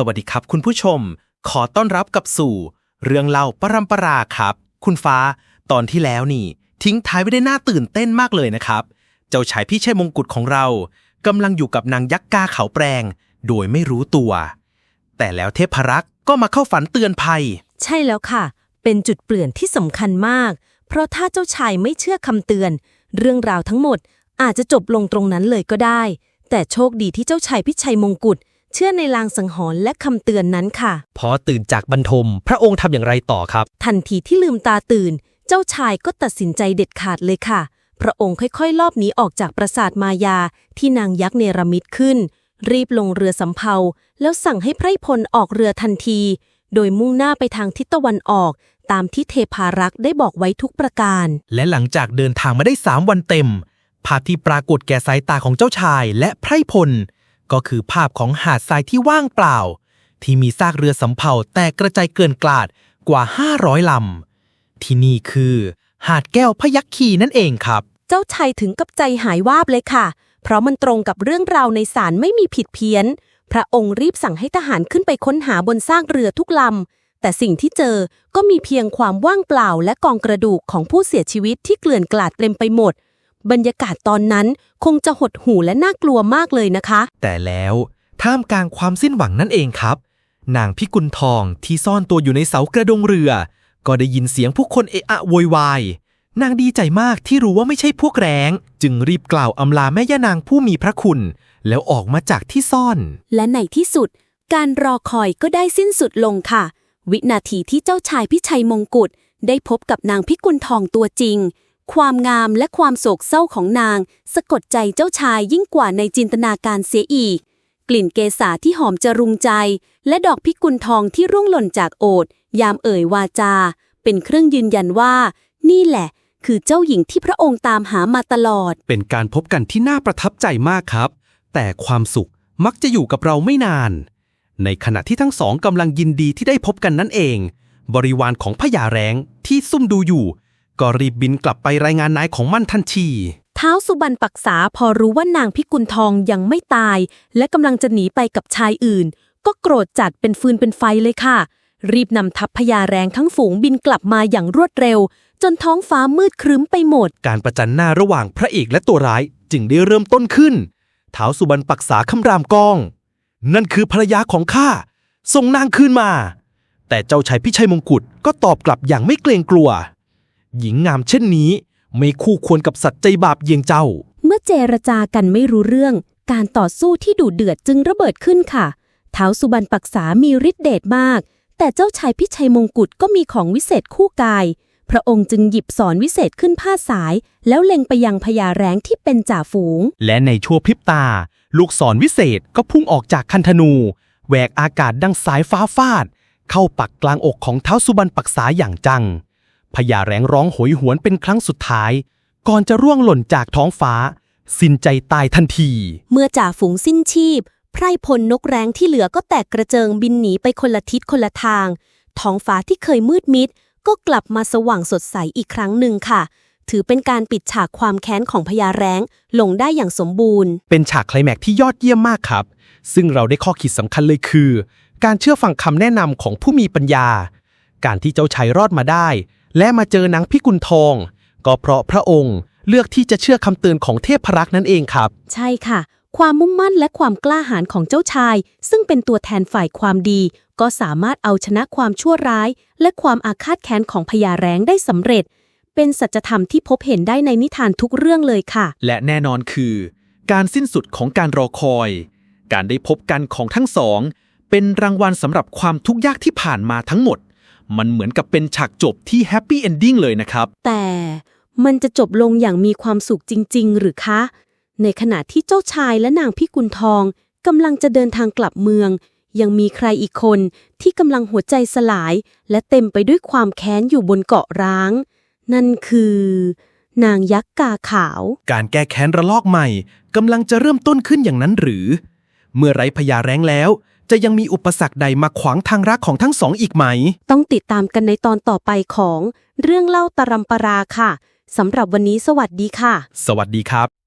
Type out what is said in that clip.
สวัสดีครับคุณผู้ชม ขอต้อนรับกับสู่ เรื่องเล่าปรัมปราครับ คุณฟ้า ตอนที่แล้วนี่ ทิ้งท้ายไว้ได้น่าตื่นเต้นมากเลยนะครับ เจ้าชายพี่ชัยมงกุฎของเรากำลังอยู่กับนางยักษ์กาเขาแปลง โดยไม่รู้ตัว แต่แล้วเทพรักษ์ก็มาเข้าฝันเตือนภัย ใช่แล้วค่ะ เป็นจุดเปลี่ยนที่สำคัญมาก เพราะถ้าเจ้าชายไม่เชื่อคำเตือน เรื่องราวทั้งหมดอาจจะจบลงตรงนั้นเลยก็ได้ แต่โชคดีที่เจ้าชายพิชัยมงกุฎ ชื่อในลางสังหรณ์และคำเตือนนั้นค่ะ พอตื่นจากบรรทม พระองค์ทำอย่างไรต่อครับ ทันทีที่ลืมตาตื่น เจ้าชายก็ตัดสินใจเด็ดขาดเลยค่ะ พระองค์ค่อยๆ ลอบหนีออกจากปราสาทมายาที่นางยักษ์เนรมิตขึ้น รีบลงเรือสำเภา แล้วสั่งให้ไพร่พลออกเรือทันที โดยมุ่งหน้าไปทางทิศตะวันออก ตามที่เทพารักษ์ได้บอกไว้ทุกประการ และหลังจากเดินทางมาได้สามวันเต็ม ภาพที่ปรากฏแก่สายตาของเจ้าชายและไพร่พล ก็คือภาพของหาดทรายที่ว่างเปล่า ที่มีซากเรือสำเภาแตกกระจายเกลื่อนกลาดกว่า 500 ลำ ที่นี่คือ หาดแก้วพยัคคีนั่นเองครับ เจ้าชายถึงกับใจหายวาบเลยค่ะ เพราะมันตรงกับเรื่องราวในสารไม่มีผิดเพี้ยน พระองค์รีบสั่งให้ทหารขึ้นไปค้นหาบนซากเรือทุกลำ แต่สิ่งที่เจอก็มีเพียงความว่างเปล่าและกองกระดูกของผู้เสียชีวิตที่เกลื่อนกลาดเต็มไปหมด บรรยากาศตอนนั้นคงจะหดหู่และน่ากลัวมากเลยนะคะ แต่แล้วท่ามกลางความสิ้นหวังนั่นเองครับ นางพิกุลทองที่ซ่อนตัวอยู่ในเสากระดงเรือ ก็ได้ยินเสียงผู้คนเอะอะโวยวายนางดีใจมากที่รู้ว่าไม่ใช่พวกแรง จึงรีบกล่าวอำลาแม่ย่านางผู้มีพระคุณ แล้วออกมาจากที่ซ่อน และในที่สุด การรอคอยก็ได้สิ้นสุดลงค่ะ วินาทีที่เจ้าชายพิชัยมงกุฎได้พบกับนางพิกุลทองตัวจริง ความงามและความโศกเศร้าของนาง สะกดใจเจ้าชายยิ่งกว่าในจินตนาการเสียอีก กลิ่นเกษาที่หอมจะรุงใจ และดอกพิกุลทองที่ร่วงหล่นจากโอดยามเอ่ยวาจา เป็นเครื่องยืนยันว่า นี่แหละ คือเจ้าหญิงที่พระองค์ตามหามาตลอด เป็นการพบกันที่น่าประทับใจมากครับ แต่ความสุขมักจะอยู่กับเราไม่นาน ในขณะที่ทั้งสองกำลังยินดีที่ได้พบกันนั่นเอง บริวารของพญาแรงที่ซุ่มดูอยู่ ก็รีบบินกลับไปรายงานนายของมั่นทันทีท้าวสุบรรณปักษาพอรู้ว่านางพิกุลทองยังไม่ตาย และกำลังจะหนีไปกับชายอื่น ก็โกรธจัดเป็นฟืนเป็นไฟเลยค่ะ รีบนำทัพพญาแรงทั้งฝูงบินกลับมาอย่างรวดเร็ว จนท้องฟ้ามืดครึ้มไปหมด การประจันหน้าระหว่างพระเอกและตัวร้ายจึงได้เริ่มต้นขึ้นท้าวสุบรรณปักษาคำรามกอง นั่นคือภรรยาของข้าส่งนางคืนมา แต่เจ้าชายพิชัยมงกุฎก็ตอบกลับอย่างไม่เกรงกลัว หญิงงามเช่นนี้ ไม่คู่ควรกับสัตว์ใจบาปเยียงเจ้า เมื่อเจรจากันไม่รู้เรื่อง การต่อสู้ที่ดุเดือดจึงระเบิดขึ้นค่ะท้าวสุบรรณปักษามีฤทธิ์เดชมาก แต่เจ้าชายพิชัยมงกุฎก็มีของวิเศษคู่กาย พระองค์จึงหยิบสอนวิเศษขึ้นผ้าสาย แล้วเล็งไปยังพญาแร้งที่เป็นจ่าฝูง และในชั่วพริบตา ลูกศรวิเศษก็พุ่งออกจากคันธนูแหวกอากาศดังสายฟ้าฟาด เข้าปักกลางอกของเท้าสุบรรณปักษาอย่างจัง พญาแรงร้องโหยหวนเป็นครั้งสุดท้าย ก่อนจะร่วงหล่นจากท้องฟ้า สิ้นใจตายทันที เมื่อจ่าฝูงสิ้นชีพ ไพร่พลนกแร้งที่เหลือก็แตกกระเจิงบินหนีไปคนละทิศคนละทาง ท้องฟ้าที่เคยมืดมิด ก็กลับมาสว่างสดใสอีกครั้งหนึ่งค่ะ ถือเป็นการปิดฉากความแค้นของพญาแร้งลงได้อย่างสมบูรณ์ เป็นฉากไคลแม็กซ์ที่ยอดเยี่ยมมากครับ ซึ่งเราได้ข้อคิดสำคัญเลยคือ การเชื่อฟังคำแนะนำของผู้มีปัญญา การที่เจ้าชายรอดมาได้ และมาเจอนางพิกุลทอง ก็เพราะพระองค์เลือกที่จะเชื่อคำเตือนของเทพรักษ์นั่นเองครับ ใช่ค่ะ ความมุ่งมั่นและความกล้าหาญของเจ้าชาย ซึ่งเป็นตัวแทนฝ่ายความดี ก็สามารถเอาชนะความชั่วร้าย และความอาฆาตแค้นของพญาแร้งได้สำเร็จ เป็นสัจธรรมที่พบเห็นได้ในนิทานทุกเรื่องเลยค่ะ และแน่นอนคือ การสิ้นสุดของการรอคอย การได้พบกันของทั้งสอง เป็นรางวัลสำหรับความทุกข์ยากที่ผ่านมาทั้งหมด มันเหมือนกับเป็นฉากจบที่แฮปปี้เอนดิ้งเลยนะครับ แต่มันจะจบลงอย่างมีความสุขจริง ๆ หรือคะ ในขณะที่เจ้าชายและนางพิกุลทองกำลังจะเดินทางกลับเมือง ยังมีใครอีกคนที่กำลังหัวใจสลาย และเต็มไปด้วยความแค้นอยู่บนเกาะร้าง นั่นคือ นางยักษ์กาขาว การแก้แค้นระลอกใหม่กำลังจะเริ่มต้นขึ้นอย่างนั้นหรือ เมื่อไร้พญาแร้งแล้ว จะยังมีอุปสรรคใดมาขวางทางรักของทั้งสองอีกไหม ต้องติดตามกันในตอนต่อไปของเรื่องเล่าตรัมปราค่ะสำหรับวันนี้สวัสดีค่ะ สวัสดีครับ